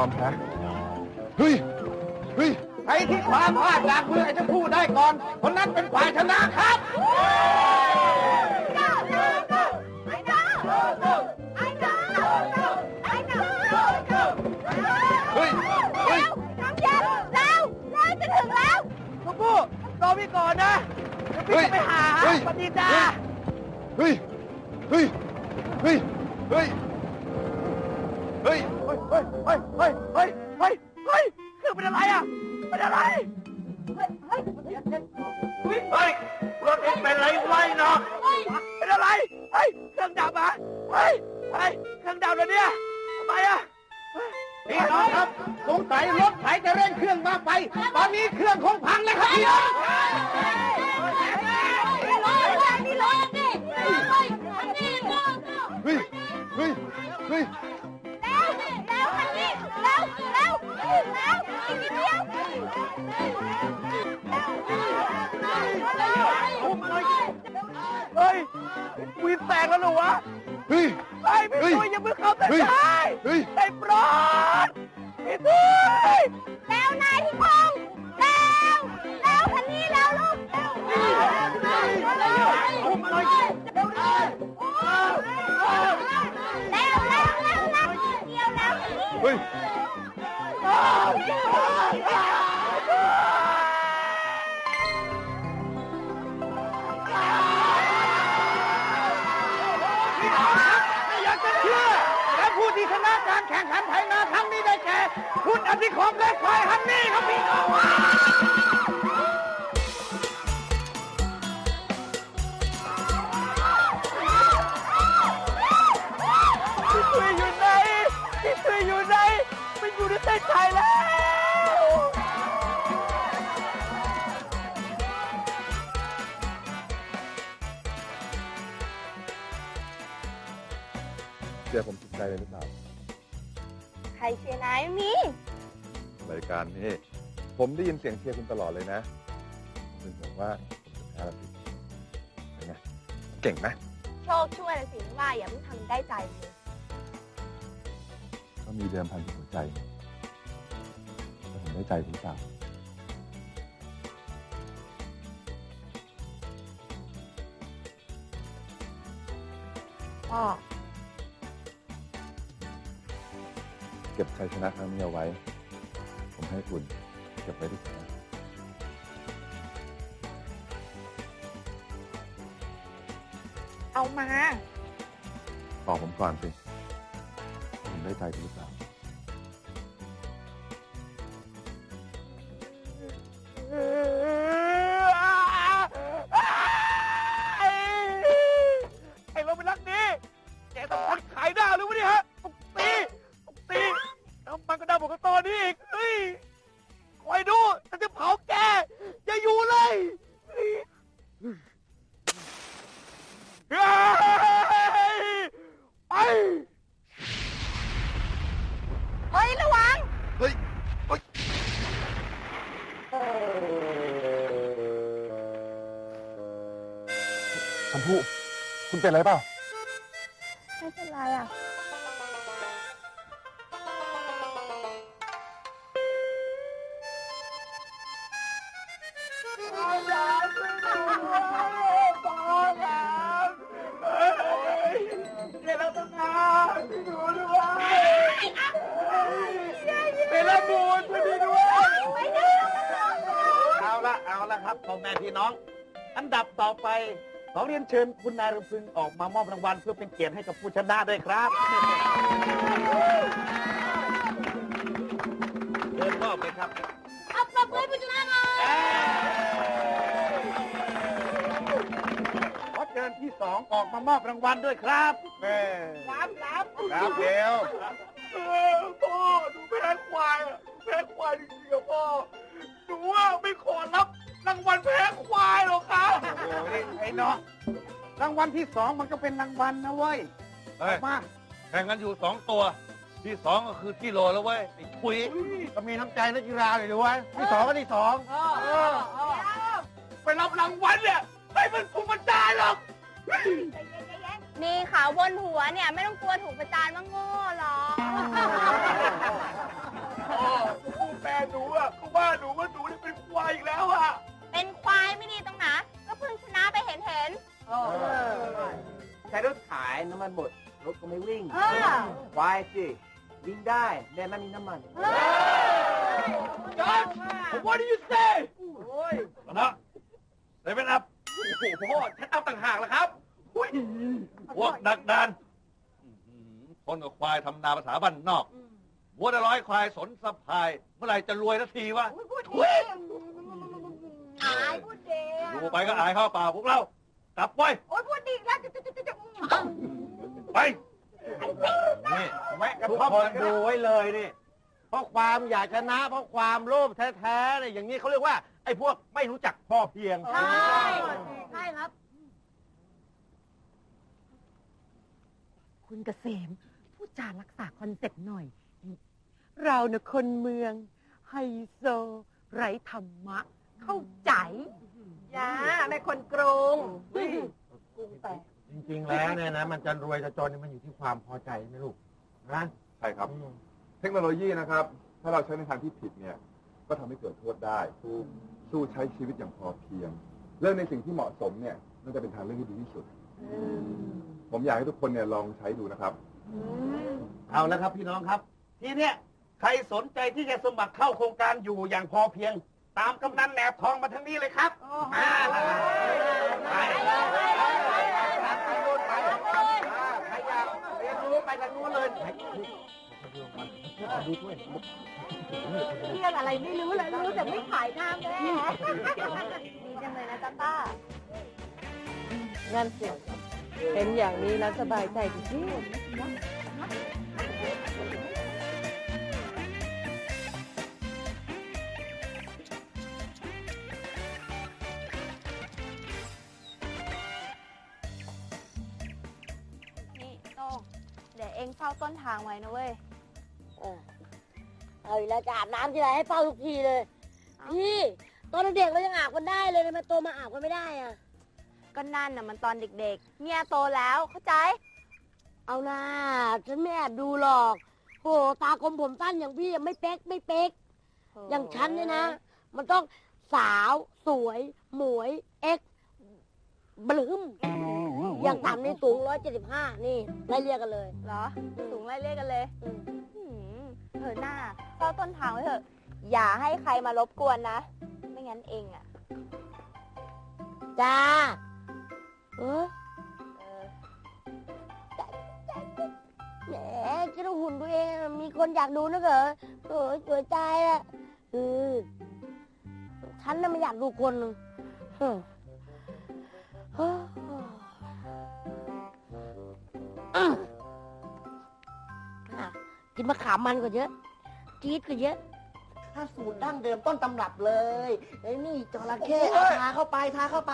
อมแพ้ เฮ้ย เฮ้ยใครที่ความพลาดจากมือไอ้ชมพู่ได้ก่อนคนนั้นเป็นฝ่ายชนะครับเฮ้ย เฮ้ย น้ำเย็นแล้วแล้วจะถึงแล้วชมพู่รอพี่ก่อนนะเดี๋ยวพี่จะไปหาเฮ้ยสวัสดีจ้าเฮ้ย เฮ้ย เฮ้ย เฮ้ย เฮ้ย เฮ้ยเฮ้ยเฮ้ยเฮ้ยเฮ้ยเฮ้ยเครื่องเป็นอะไรอะเป็นอะไรเฮ้ยเฮ้ยเฮ้ยรถเองเป็นไรไว้เนาะเป็นอะไรเฮ้ยเครื่องดับอะเฮ้ยเฮ้ยเครื่องดับแล้วเนี่ยทำไมอะพี่น้องครับสงสัยรถไถจะเร่งเครื่องมากไป ตอนนี้เครื่องคงพังแล้วครับพี่น้องนี่รถนี่รถนี่นี่รถเฮ้ยเฮ้ยเฮ้ย เดียวเฮ้ยวีนแตกแล้วเหรอวะเฮ้ย ไอ้พี่เฮ้ยตุ้ยอย่าเพิ่งเข้าแต่เฮ้ยได้เฮ้ยไอ้โปรดพี่ตุ้ยแล้วนายที่พงษ์แล้วแล้วคันนี้แล้วลูกแล้วแล้วแล้วแล้วเดียวแล้วคันนี้เฮ้ย ไม่อยากจะเชื่อ และผู้ที่ชนะการแข่งขันไทยนาครั้งนี้ได้แก่ คุณอธิคมและควายฮันนี่ครับพี่น้อง มันอยู่ในเส้นชัยแล้ว เชื่อผมถูกใจเลยหรือเปล่าใครเชียร์นายมี รายการนี้ ผมได้ยินเสียงเชียร์คุณตลอดเลยนะคุณบอกว่าผมจะแพ้แล้วสิเป็นไงเก่งไหมโชคช่วยนะสิว่าอย่าเพิ่งทำได้ใจเลย ก็มีเดิมพันที่หัวใจแล้วผม ได้ใจคุณหรือเปล่าพ่อเก็บชัยชนะครั้งนี้เอาไว้ ผมให้คุณเก็บไว้ที่ใจเอามาตอบผมก่อนสิผมได้ใจคุณหรือเปล่า เป็นอะไรเปล่า ไม่เป็นไรอะเดี๋ยวเราต้องงานพี่หนูด้วยเป็นละมูลพี่ด้วยไม่ได้เอาละเอาละครับพ่อแม่พี่น้อง อันดับต่อไป ขอเรียนเชิญคุณนายรำพึงออกมามอบรางวัลเพื่อเป็นเกียรติให้กับผู้ชนะด้วยครับเชิญมอบเลยครับเอาปรบมือให้ผู้ชนะหน่อยขอเชิญที่สองออกมามอบรางวัลด้วยครับแม่น้ำน้ครับเร็วพ่อหนูแพ้ควายอะแพ้ควายจริงๆอะพ่อหนูว่าไม่ขอรับ รางวัลแอ้เนาะรางวัลที่สองมันก็เป็นรางวัลนะเว้ยเฮ้ย มาแข่งกันอยู่สองตัว ที่สองก็คือที่โลแล้วเว้ยไอ้ถุยก็มีน้ำใจนักกีฬาเลยด้วยที่สองก็ที่สองไปรับรางวัลเนี่ยไม่เป็นผู้บรรดาหรอกนี่ขาวบนหัวเนี่ย ไม่ต้องกลัวถูกประจานว่าโง่หรอกแม่หนูอะก็ว่าหนูว่า ไม่วิ่งเออ ควายสิ วิ่งได้แต่ไม่มีน้ำมันจอร์จ what do you say ชนะเลยเป็นอัพโอ้โหพ่อฉันเอาต่างหากแล้วครับอุ๊ยพวกดักดานอื้อหือคนกับควายทำนาภาษาบ้านนอกวัวละร้อยควายสนสะพาย เมื่อไหร่จะรวยสักทีวะอายพูดเดียวดูไปก็อายเข้าเปล่าพวกเรา กลับไว้โอ้ยพูดดีแล้วจะจะจะจะไป นี่แวะทุกคนดูไว้เลยนี่ เพราะความอยากชนะ เพราะความโลภแท้ๆเนี่ยอย่างนี้เขาเรียกว่า ไอ้พวกไม่รู้จักพอเพียง ใช่ใช่ครับ คุณเกษมพูดจารักษาคอนเซ็ปต์หน่อย เราเนะคนเมือง ไฮโซ ไร้ธรรมะ เข้าใจจ้าแม่คนกรุง จริงๆแล้วเนี่ยนะมันจะรวยจะจนเนี่ยมันอยู่ที่ความพอใจนะลูกนะใช่ครับ เทคโนโลยีนะครับ ถ้าเราใช้ในทางที่ผิดเนี่ย ก็ทำให้เกิดโทษได้สู้ใช้ชีวิตอย่างพอเพียง เรื่องในสิ่งที่เหมาะสมเนี่ยน่าจะเป็นทางเลือกที่ดีที่สุด ผมอยากให้ทุกคนเนี่ยลองใช้ดูนะครับ เอาแล้วครับพี่น้องครับ ทีเนี้ยใครสนใจที่จะสมัครเข้าโครงการอยู่อย่างพอเพียง ตามกำนันแหนบทองมาทางนี้เลยครับมาไปไปไปโน่นไปใครอยากเรียนรู้ ไปทางนู้นเลยดูด้วยเรื่องอะไรไม่รู้เลยรู้แต่ไม่ขายหน้าแม่ ดีจังเลยนะจ้าป้างั้นสิเห็นอย่างนี้แล้วสบายใจจริง เดี๋ยวเองเฝ้าต้นทางไว้นะเว้ย เอาอีกแล้วจะอาบน้ำทีไรให้เป้าทุกทีเลยพี่ตอนเด็กเรายังอาบกันได้เลยทำไมโตมาอาบกันไม่ได้อะก็นั่นน่ะมันตอนเด็กๆ เนี่ยโตแล้วเข้าใจ เอานะฉันไม่แอบดูหรอกโหตากลมผมสั้นอย่างพี่ยังไม่เป๊กไม่เป๊ก อย่างฉันเนี่ยนะ มันต้องสาว สวย หมวย เอ็กซ์บลืมอ ย่างต่ำในสูงร้อยเจ็ดสิบห้านี่ไล่เรียกกันเลย เหรอ สูงไล่เรียกกันเลยอืมหืมเถอะหน้าเฝ้าต้นทางไว้เถอะ อย่าให้ใครมารบกวนนะ ไม่งั้นเองอะ จ้าเออเออแหมคิดว่าหุ่นตัวเองมีคนอยากดูนะเหรอเออสวยใจอะเออฉันน่ะไม่อยากดูคนหนึ่งเฮ้อเฮ้ออื กินมะขามมันกว่าเยอะจี๊ดกว่าเยอะ ถ้าสูตรดั้งเดิมต้นตำรับเลยไอ้นี่จระเข้เอาทาเข้าไปทาเข้าไป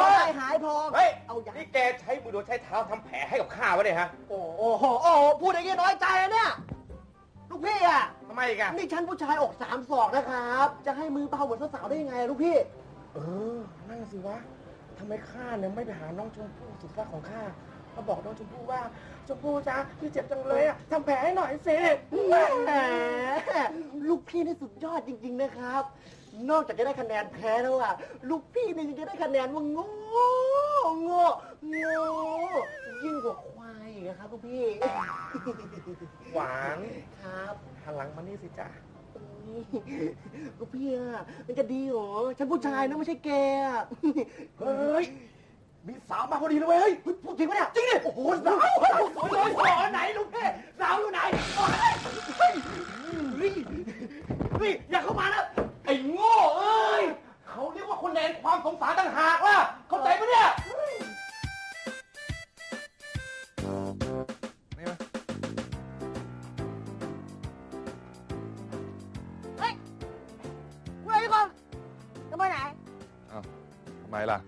จะได้หายพองเฮ้ย เอาอย่างนี่แกใช้มือโดยใช้เท้าทำแผลให้กับข้าวะเนี่ยฮะโอ้โหโอ้โหโอ้โหพูดอย่างนี้น้อยใจอะเนี่ยลูกพี่อะทำไมอีกันนี่ฉันผู้ชายอกสามศอกนะครับ จะให้มือเบาเหมือนสาวๆได้ยังไงอะลูกพี่ เออนั่นสิวะทำไมข้าเนี่ยไม่ไปหาน้องชมพู่สุดรักของข้า มาบอกน้องชมพู่ว่าชมพู่จ้าพี่เจ็บจังเลยอะทำแผลให้หน่อยสิแหมลูกพี่นี่สุดยอดจริง ๆ นะครับ นอกจากจะได้คะแนนแพ้แล้วอะลูกพี่นี่ยังจะได้คะแนนว่าโง่โง่โง่ยิ่งกว่าควายอีกนะครับลูกพี่หวานครับหันหลังมานี่สิจ้าลูกพี่อะมันจะดีเหรอฉันผู้ชายนะไม่ใช่แกอะเฮ้ย มีสาวมาพอดีเลยเว้ยเฮ้ยพูดจริงปะเนี่ย จริงดิ โอ้โหสาวสาวสวสาวไหนลูกพี่สาวอยู่ไหนเฮ้ยเฮ้ยเฮ้ยเฮ้ยอย่าเข้ามานะ ไอ้โง่เอ้ย เขาเรียกว่าคนแดนความสงสารต่างหากล่ะ เข้าใจปะเนี่ย นี่ไหมเฮ้ยเว้ยก่อนจะไปไหน ทำไมล่ะ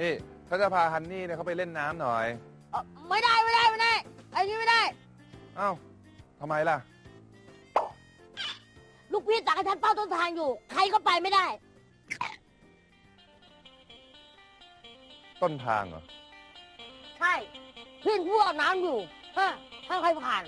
นี่ ฉันจะพาฮันนี่เนี่ยเขาไปเล่นน้ำหน่อย เอ่อไม่ได้ไม่ได้ไม่ได้ไอ้นี่ไม่ได้ เอ้าทำไมล่ะ ลูกพี่สั่งให้ฉันเฝ้าต้นทางอยู่ ใครก็ไปไม่ได้ ต้นทางเหรอ ใช่พี่พูดเอาน้ำอยู่ฮะถ้าใครผ่าน